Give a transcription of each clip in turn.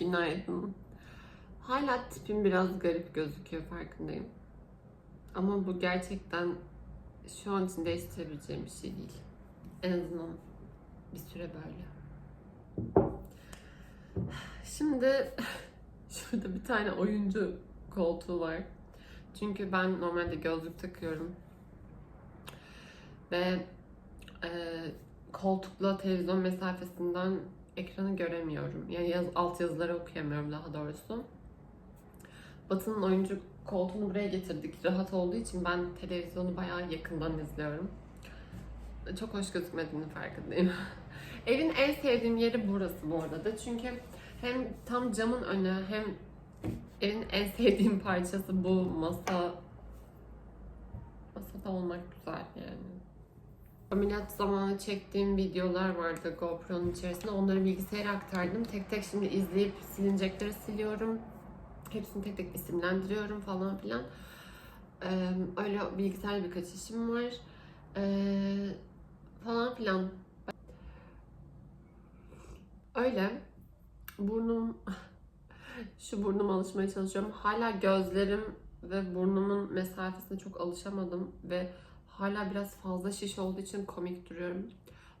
Günaydın. Hala tipim biraz garip gözüküyor farkındayım. Ama bu gerçekten şu an için değiştirebileceğim bir şey değil. En azından bir süre böyle. Şimdi şurada bir tane oyuncu koltuğu var. Çünkü ben normalde gözlük takıyorum. Ve e, koltukla televizyon mesafesinden ekranı göremiyorum. Yani yaz, alt yazıları okuyamıyorum daha doğrusu. Batı'nın oyuncu koltuğunu buraya getirdik. Rahat olduğu için ben televizyonu bayağı yakından izliyorum. Çok hoş gözükmediğini farkındayım. Evin en sevdiğim yeri burası bu arada. Çünkü hem tam camın önü hem evin en sevdiğim parçası bu masa. Masada olmak güzel yani. Ameliyat zamanı çektiğim videolar vardı GoPro'nun içerisinde. Onları bilgisayara aktardım. Tek tek şimdi izleyip silinecekleri siliyorum. Hepsini tek tek isimlendiriyorum falan filan. Ee, öyle bilgisayar birkaç işim var. Ee, falan filan. Öyle. Burnum şu burnuma alışmaya çalışıyorum. Hala gözlerim ve burnumun mesafesine çok alışamadım ve hala biraz fazla şiş olduğu için komik duruyorum.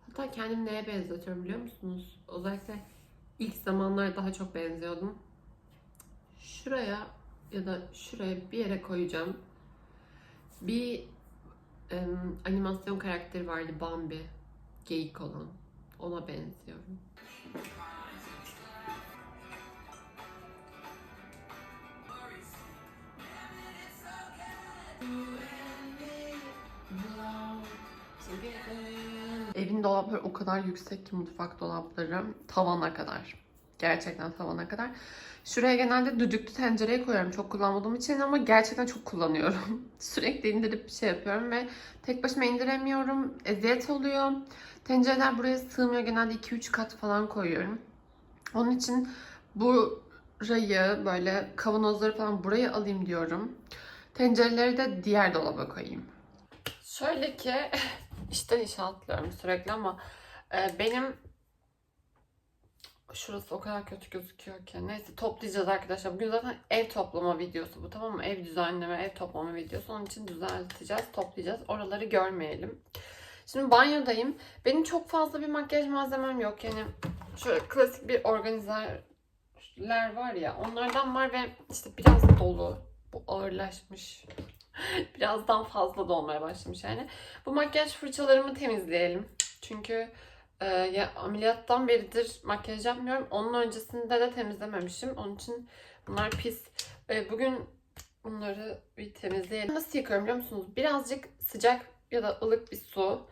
Hatta kendimi neye benzetiyorum biliyor musunuz? Özellikle ilk zamanlar daha çok benziyordum. Şuraya ya da şuraya bir yere koyacağım. Bir em, animasyon karakteri vardı Bambi. Geyik olan. Ona benziyorum. Evin dolapları o kadar yüksek ki mutfak dolapları tavana kadar. Gerçekten tavana kadar. Şuraya genelde düdüklü tencereyi koyuyorum çok kullanmadığım için ama gerçekten çok kullanıyorum. Sürekli indirip bir şey yapıyorum ve tek başıma indiremiyorum. Eziyet oluyor. Tencereler buraya sığmıyor. Genelde 2-3 kat falan koyuyorum. Onun için burayı böyle kavanozları falan buraya alayım diyorum. Tencereleri de diğer dolaba koyayım. Şöyle ki işten işe sürekli ama e, benim şurası o kadar kötü gözüküyor ki. Neyse toplayacağız arkadaşlar. Bugün zaten ev toplama videosu bu tamam mı? Ev düzenleme, ev toplama videosu. Onun için düzelteceğiz, toplayacağız. Oraları görmeyelim. Şimdi banyodayım. Benim çok fazla bir makyaj malzemem yok. Yani şöyle klasik bir organizerler var ya. Onlardan var ve işte biraz dolu. Bu ağırlaşmış. Birazdan fazla da olmaya başlamış yani. Bu makyaj fırçalarımı temizleyelim. Çünkü e, ya ameliyattan beridir makyaj yapmıyorum. Onun öncesinde de temizlememişim. Onun için bunlar pis. E, bugün bunları bir temizleyelim. Nasıl yıkıyorum biliyor musunuz? Birazcık sıcak ya da ılık bir su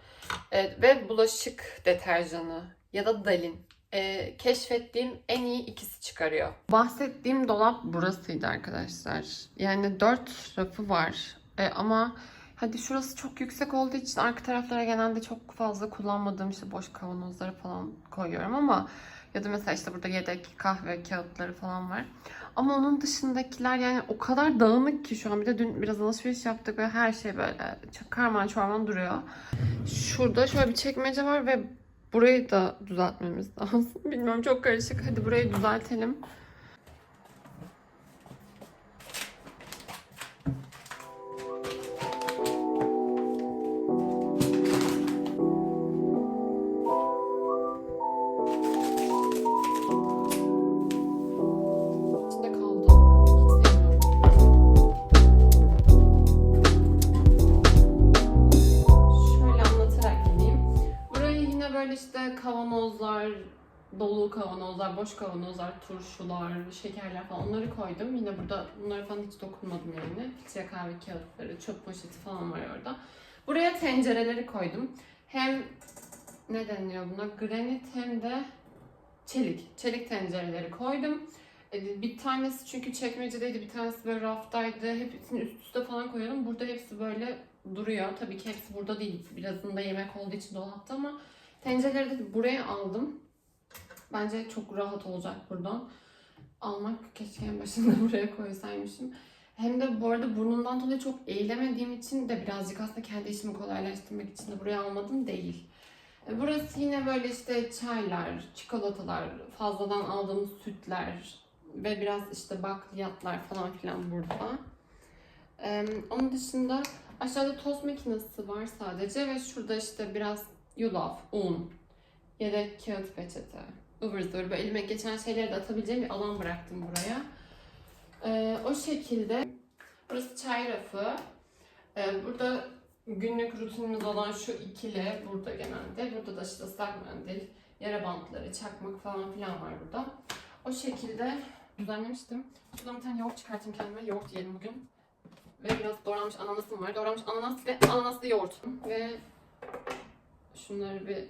e, ve bulaşık deterjanı ya da dalin. E, keşfettiğim en iyi ikisi çıkarıyor. Bahsettiğim dolap burasıydı arkadaşlar. Yani dört rafı var. E, ama hadi şurası çok yüksek olduğu için arka taraflara genelde çok fazla kullanmadığım işte boş kavanozları falan koyuyorum ama ya da mesela işte burada yedek kahve kağıtları falan var. Ama onun dışındakiler yani o kadar dağınık ki şu an bir de dün biraz alışveriş yaptık ve her şey böyle karman çorman duruyor. Şurada şöyle bir çekmece var ve burayı da düzeltmemiz lazım. Bilmiyorum çok karışık. Hadi burayı düzeltelim. Dolu kavanozlar, boş kavanozlar, turşular, şekerler falan onları koydum. Yine burada bunları falan hiç dokunmadım yani. Filtre kahve kağıtları, çöp poşeti falan var orada. Buraya tencereleri koydum. Hem ne deniyor buna? Granit hem de çelik. Çelik tencereleri koydum. Ee, Bir tanesi çünkü çekmecedeydi, bir tanesi böyle raftaydı. Hepsini üst üste falan koyuyordum. Burada hepsi böyle duruyor. Tabii ki hepsi burada değil. Birazında yemek olduğu için dolapta ama tencereleri de buraya aldım. Bence çok rahat olacak buradan. Almak keşke en başında buraya koysaymışım. Hem de bu arada burnumdan dolayı çok eğilemediğim için de birazcık aslında kendi işimi kolaylaştırmak için de buraya almadım değil. E, Burası yine böyle işte çaylar, çikolatalar, fazladan aldığımız sütler ve biraz işte bakliyatlar falan filan burada. Ee, onun dışında aşağıda tost makinesi var sadece ve şurada işte biraz yulaf, un, yedek kağıt peçete, ıvır zıvır böyle elime geçen şeyleri de atabileceğim bir alan bıraktım buraya. Ee, o şekilde burası çay rafı. Ee, burada günlük rutinimiz olan şu ikili burada genelde. Burada da işte ıslak mendil, yara bantları, çakmak falan filan var burada. O şekilde düzenlemiştim. Şuradan bir tane yoğurt çıkartayım kendime. Yoğurt yiyelim bugün. Ve biraz doğranmış ananasım var. Doğranmış ananas ve ananaslı yoğurt. Ve şunları bir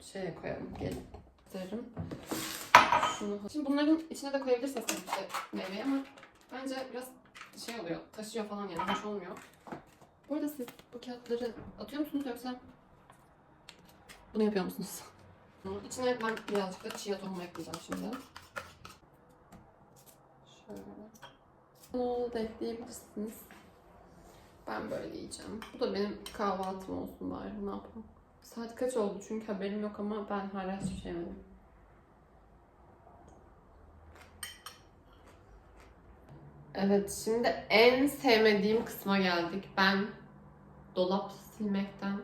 şeye koyalım. Gelin. Derim. Şunu. Şimdi bunların içine de koyabilirsiniz tabii ki meyveyi ama bence biraz şey oluyor. Taşıyor falan yani. Hoş olmuyor. Bu arada siz bu kağıtları atıyor musunuz yoksa bunu yapıyor musunuz? İçine ben birazcık da chia tohumu ekleyeceğim şimdi. Şöyle. Bunu da ekleyebilirsiniz. Ben böyle yiyeceğim. Bu da benim kahvaltım olsun bari. Ne yapalım? Saat kaç oldu çünkü haberim yok ama ben hala hiçbir şey. Evet, şimdi en sevmediğim kısma geldik. Ben dolap silmekten,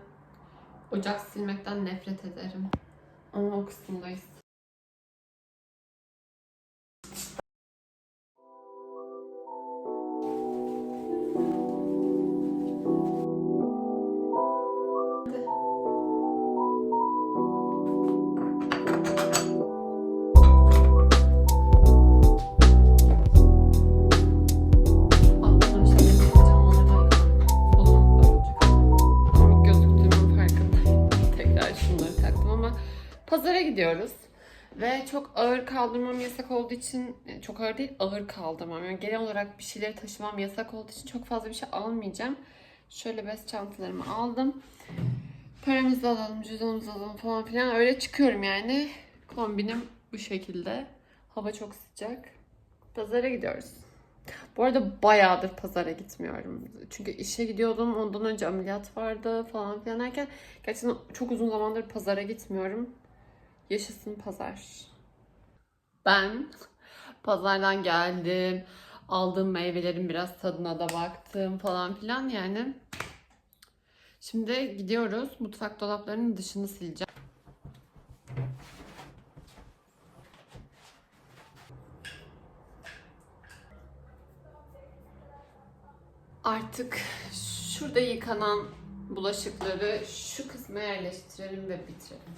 ocak silmekten nefret ederim. Ama o kısımdayız. Kaldırmam yasak olduğu için, yani çok ağır değil ağır kaldırmam. Yani genel olarak bir şeyleri taşımam yasak olduğu için çok fazla bir şey almayacağım. Şöyle bez çantalarımı aldım. Paramızı alalım, cüzdanımızı alalım falan filan. Öyle çıkıyorum yani. Kombinim bu şekilde. Hava çok sıcak. Pazara gidiyoruz. Bu arada bayağıdır pazara gitmiyorum. Çünkü işe gidiyordum. Ondan önce ameliyat vardı falan filan derken gerçekten çok uzun zamandır pazara gitmiyorum. Yaşasın pazar. Ben pazardan geldim. Aldığım meyvelerin biraz tadına da baktım falan filan yani. Şimdi gidiyoruz. Mutfak dolaplarının dışını sileceğim. Artık şurada yıkanan bulaşıkları şu kısma yerleştirelim ve bitirelim.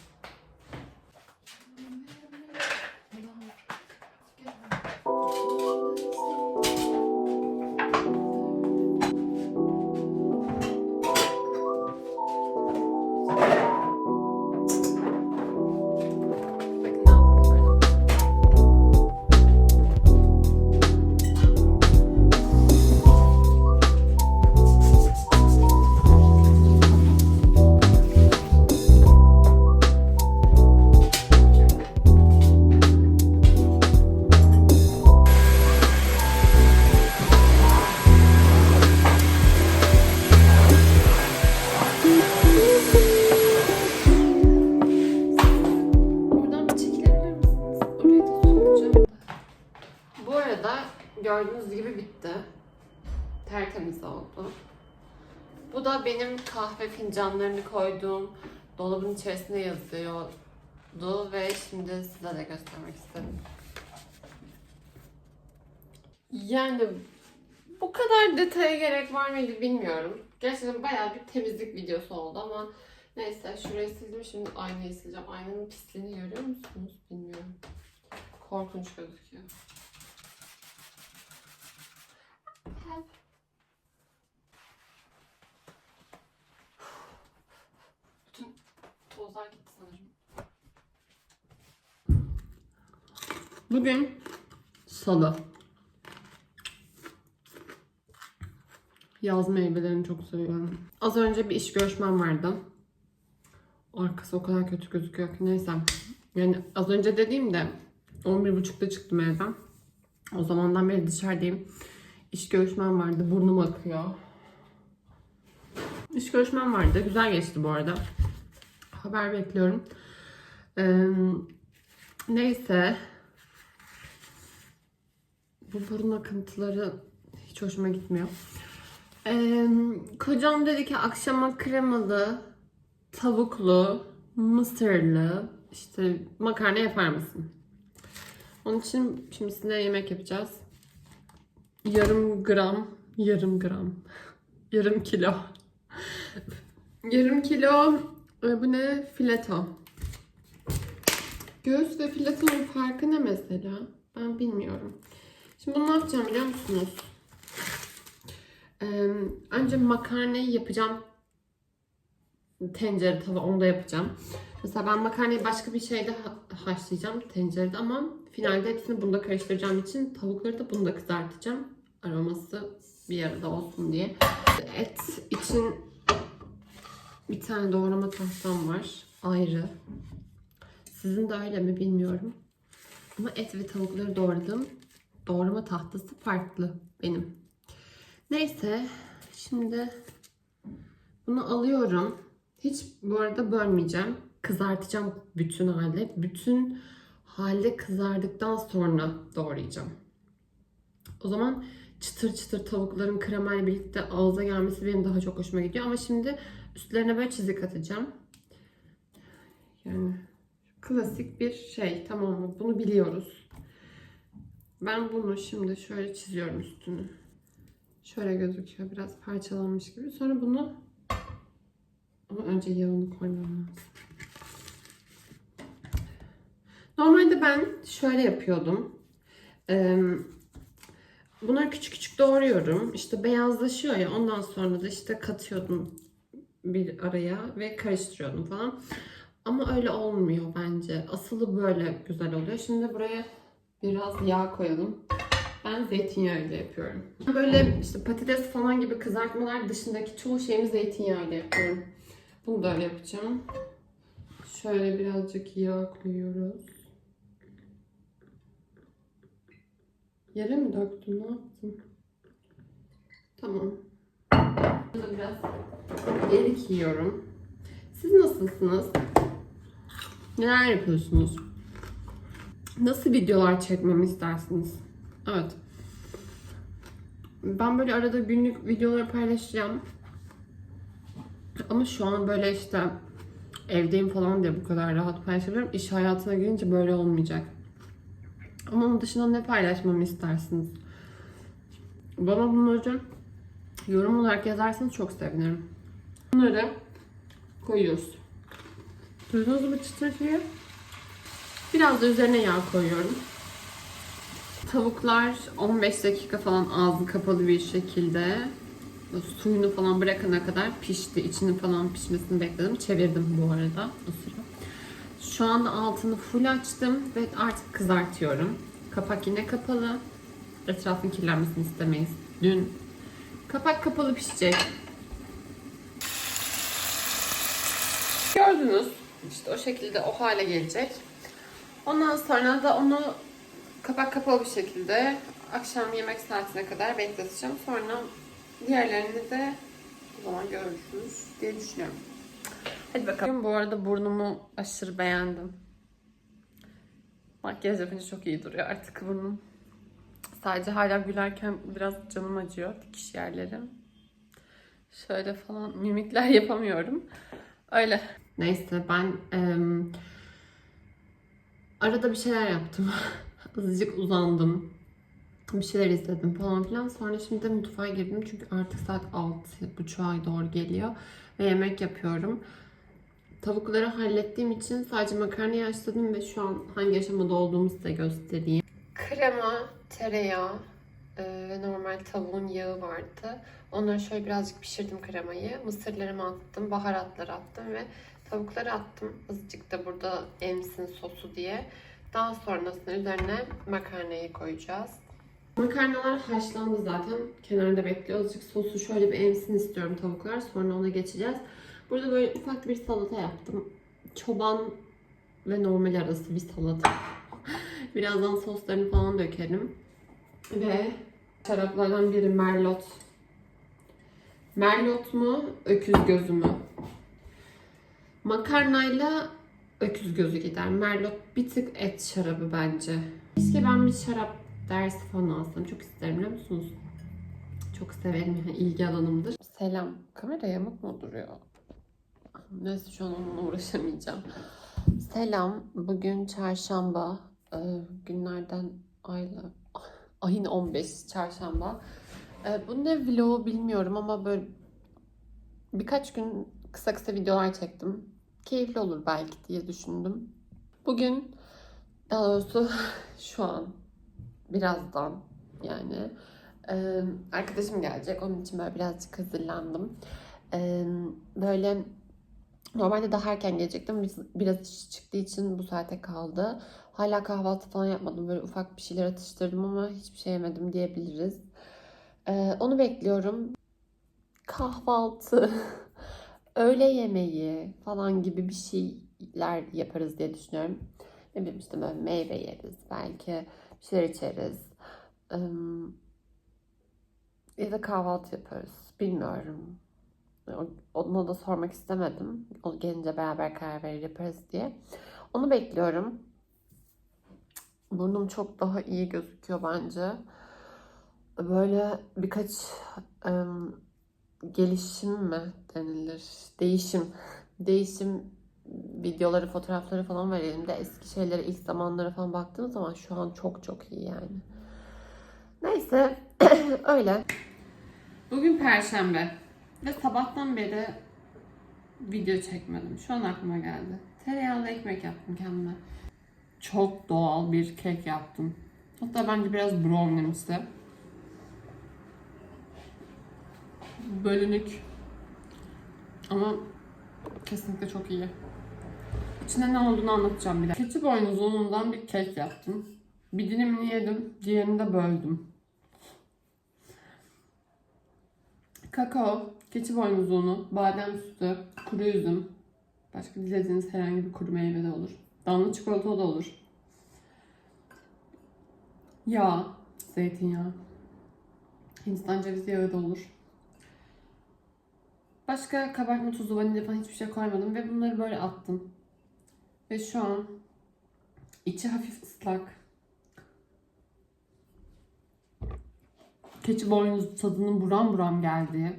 Tertemiz oldu. Bu da benim kahve fincanlarını koyduğum dolabın içerisine yazıyordu ve şimdi size de göstermek istedim. Yani bu kadar detaya gerek var mıydı bilmiyorum. Gerçekten bayağı bir temizlik videosu oldu ama neyse şurayı sildim şimdi aynayı sileceğim. Aynanın pisliğini görüyor musunuz bilmiyorum. Korkunç gözüküyor. Help. Bütün tozlar gitti sanırım. Bugün salı. Yaz meyvelerini çok seviyorum. Az önce bir iş görüşmem vardı. Arkası o kadar kötü gözüküyor ki neyse. Yani az önce dediğimde 11.30'da çıktım evden. O zamandan beri dışarıdayım. İş görüşmem vardı. Burnum akıyor. İş görüşmem vardı. Güzel geçti bu arada. Haber bekliyorum. Ee, neyse. Bu burun akıntıları hiç hoşuma gitmiyor. Ee, kocam dedi ki akşama kremalı, tavuklu, mısırlı, işte makarna yapar mısın? Onun için şimdi size yemek yapacağız. Yarım gram, yarım gram, yarım kilo. yarım kilo, bu ne? Fileto. Göğüs ve filetonun farkı ne mesela? Ben bilmiyorum. Şimdi bunu ne yapacağım biliyor musunuz? Ee, önce makarnayı yapacağım. Tencere, tava onu da yapacağım. Mesela ben makarnayı başka bir şeyde ha- haşlayacağım tencerede ama finalde hepsini bunda karıştıracağım için tavukları da bunda kızartacağım. Aroması bir arada olsun diye. Et için bir tane doğrama tahtam var. Ayrı. Sizin de öyle mi bilmiyorum. Ama et ve tavukları doğradım. Doğrama tahtası farklı benim. Neyse. Şimdi bunu alıyorum. Hiç bu arada bölmeyeceğim. Kızartacağım bütün halde. Bütün halde kızardıktan sonra doğrayacağım. O zaman çıtır çıtır tavukların kremayla birlikte ağza gelmesi benim daha çok hoşuma gidiyor. Ama şimdi üstlerine böyle çizik atacağım. Yani klasik bir şey tamam mı? Bunu biliyoruz. Ben bunu şimdi şöyle çiziyorum üstünü. Şöyle gözüküyor. Biraz parçalanmış gibi. Sonra bunu ama önce yağını koymam lazım. Normalde ben şöyle yapıyordum. Ee, bunları küçük küçük doğruyorum. İşte beyazlaşıyor ya ondan sonra da işte katıyordum bir araya ve karıştırıyordum falan. Ama öyle olmuyor bence. Asılı böyle güzel oluyor. Şimdi buraya biraz yağ koyalım. Ben zeytinyağıyla yapıyorum. Böyle işte patates falan gibi kızartmalar dışındaki çoğu şeyimi zeytinyağıyla yapıyorum. Bunu da öyle yapacağım. Şöyle birazcık yağ koyuyoruz. Yere mi döktüm? Ne yaptım? Tamam. Burada biraz erik yiyorum. Siz nasılsınız? Neler yapıyorsunuz? Nasıl videolar çekmemi istersiniz? Evet. Ben böyle arada günlük videoları paylaşacağım. Ama şu an böyle işte evdeyim falan diye bu kadar rahat paylaşabiliyorum. İş hayatına girince böyle olmayacak. Ama onun dışında ne paylaşmamı istersiniz? Bana bunları yorum olarak yazarsanız çok sevinirim. Bunları koyuyoruz. Duydunuz mu çıtırtıyı? Biraz da üzerine yağ koyuyorum. Tavuklar 15 dakika falan ağzı kapalı bir şekilde suyunu falan bırakana kadar pişti. İçinin falan pişmesini bekledim. Çevirdim bu arada o sıra. Şu anda altını full açtım ve artık kızartıyorum. Kapak yine kapalı. Etrafın kirlenmesini istemeyiz. Dün kapak kapalı pişecek. Gördünüz. İşte o şekilde o hale gelecek. Ondan sonra da onu kapak kapalı bir şekilde akşam yemek saatine kadar bekleteceğim. Sonra diğerlerini de o zaman görürsünüz diye düşünüyorum. Hadi bakalım. Bu arada burnumu aşırı beğendim. Makyaj yapınca çok iyi duruyor artık burnum. Sadece hala gülerken biraz canım acıyor dikiş yerlerim. Şöyle falan mimikler yapamıyorum. Öyle. Neyse ben em, arada bir şeyler yaptım. Azıcık uzandım. Bir şeyler izledim falan filan. Sonra şimdi de mutfağa girdim. Çünkü artık saat 6.30'a doğru geliyor. Ve yemek yapıyorum. Tavukları hallettiğim için sadece makarnayı haşladım ve şu an hangi aşamada olduğumu size göstereyim. Krema, tereyağı e, ve normal tavuğun yağı vardı. Onları şöyle birazcık pişirdim kremayı. Mısırlarımı attım, baharatları attım ve tavukları attım. Azıcık da burada emsin sosu diye. Daha sonrasında üzerine makarnayı koyacağız. Makarnalar haşlandı zaten. Kenarda bekliyor. Azıcık sosu şöyle bir emsin istiyorum tavuklar. Sonra ona geçeceğiz. Burada böyle ufak bir salata yaptım. Çoban ve normal arası bir salata. Birazdan soslarını falan dökerim. Ve şaraplardan biri Merlot. Merlot mu, öküz gözü mü? Makarnayla öküz gözü gider. Merlot bir tık et şarabı bence. Keşke ben bir şarap dersi falan alsam. Çok isterim biliyor musunuz? Çok severim ilgi alanımdır. Selam. Kamera yamuk mu duruyor? Neyse şu an onunla uğraşamayacağım. Selam. Bugün çarşamba. Ee, günlerden ayla ayın 15 çarşamba. Ee, bu ne vlogu bilmiyorum ama böyle birkaç gün kısa kısa videolar çektim. Keyifli olur belki diye düşündüm. Bugün daha doğrusu şu an birazdan yani arkadaşım gelecek. Onun için böyle birazcık hazırlandım. Böyle normalde daha erken gelecektim. Biraz iş çıktığı için bu saate kaldı. Hala kahvaltı falan yapmadım. Böyle ufak bir şeyler atıştırdım ama hiçbir şey yemedim diyebiliriz. Onu bekliyorum. Kahvaltı, öğle yemeği falan gibi bir şeyler yaparız diye düşünüyorum. Ne bileyim işte böyle meyve yeriz. Belki bir şeyler içeriz. Ya da kahvaltı yaparız. Bilmiyorum. Ona da sormak istemedim. O gelince beraber karar verir yaparız diye. Onu bekliyorum. Burnum çok daha iyi gözüküyor bence. Böyle birkaç ım, gelişim mi denilir? Değişim. Değişim videoları, fotoğrafları falan var elimde. Eski şeylere, ilk zamanlara falan baktığım zaman şu an çok çok iyi yani. Neyse öyle. Bugün Perşembe ve sabahtan beri video çekmedim. Şu an aklıma geldi. Tereyağlı ekmek yaptım kendime. Çok doğal bir kek yaptım. Hatta bence biraz brownie'msi. Bölünük. Ama kesinlikle çok iyi. İçinde ne olduğunu anlatacağım bir de. Keçi boynuzu unundan bir kek yaptım. Bir dilimini yedim, diğerini de böldüm. Kakao, keçi boynuzu unu, badem sütü, kuru üzüm, başka dilediğiniz herhangi bir kuru meyve de olur. Damla çikolata da olur. Yağ, zeytinyağı, Hindistan cevizi yağı da olur. Başka kabartma tuzu, vanilya falan hiçbir şey koymadım ve bunları böyle attım. Ve şu an içi hafif ıslak. Keçi boynuzu tadının buram buram geldiği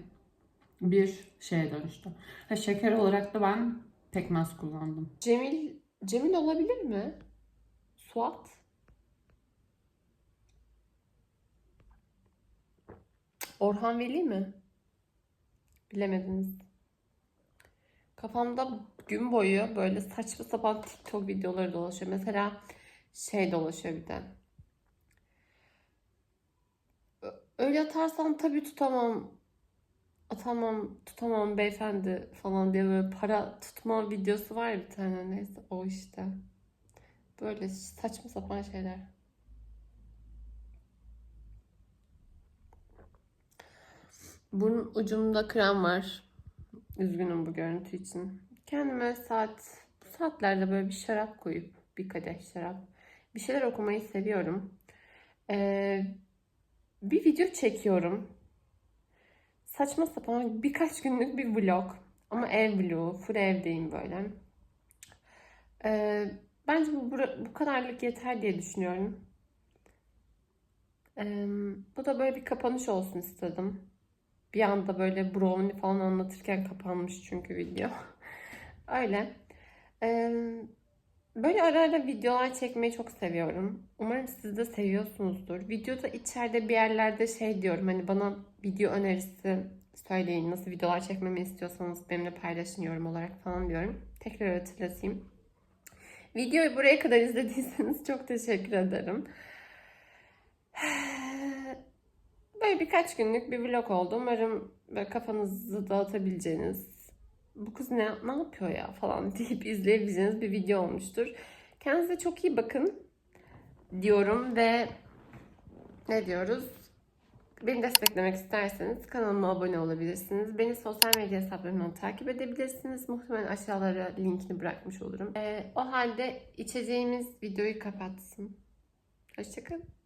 bir şeye dönüştü. Ha, şeker olarak da ben pekmez kullandım. Cemil, Cemil olabilir mi? Suat? Orhan Veli mi? Bilemediniz. Kafamda gün boyu böyle saçma sapan TikTok videoları dolaşıyor. Mesela şey dolaşıyor bir de. Öyle atarsan tabii tutamam. Atamam, tutamam beyefendi falan diye böyle para tutma videosu var ya bir tane neyse o işte. Böyle saçma sapan şeyler. Burun ucumda krem var. Üzgünüm bu görüntü için. Kendime saat, bu saatlerde böyle bir şarap koyup, bir kadeh şarap, bir şeyler okumayı seviyorum. Ee, bir video çekiyorum. Saçma sapan birkaç günlük bir vlog. Ama ev vlogu, full evdeyim böyle. Ee, bence bu, bu kadarlık yeter diye düşünüyorum. Ee, bu da böyle bir kapanış olsun istedim. Bir anda böyle brownie falan anlatırken kapanmış çünkü video. Öyle. Ee, böyle ara ara videolar çekmeyi çok seviyorum. Umarım siz de seviyorsunuzdur. Videoda içeride bir yerlerde şey diyorum hani bana video önerisi söyleyin. Nasıl videolar çekmemi istiyorsanız benimle paylaşın yorum olarak falan diyorum. Tekrar hatırlatayım. Videoyu buraya kadar izlediyseniz çok teşekkür ederim. Böyle birkaç günlük bir vlog oldu. Umarım böyle kafanızı dağıtabileceğiniz, bu kız ne, ne yapıyor ya falan deyip izleyebileceğiniz bir video olmuştur. Kendinize çok iyi bakın diyorum ve ne diyoruz? Beni desteklemek isterseniz kanalıma abone olabilirsiniz. Beni sosyal medya hesaplarımdan takip edebilirsiniz. Muhtemelen aşağılara linkini bırakmış olurum. Ee, o halde içeceğimiz videoyu kapatsın. Hoşçakalın.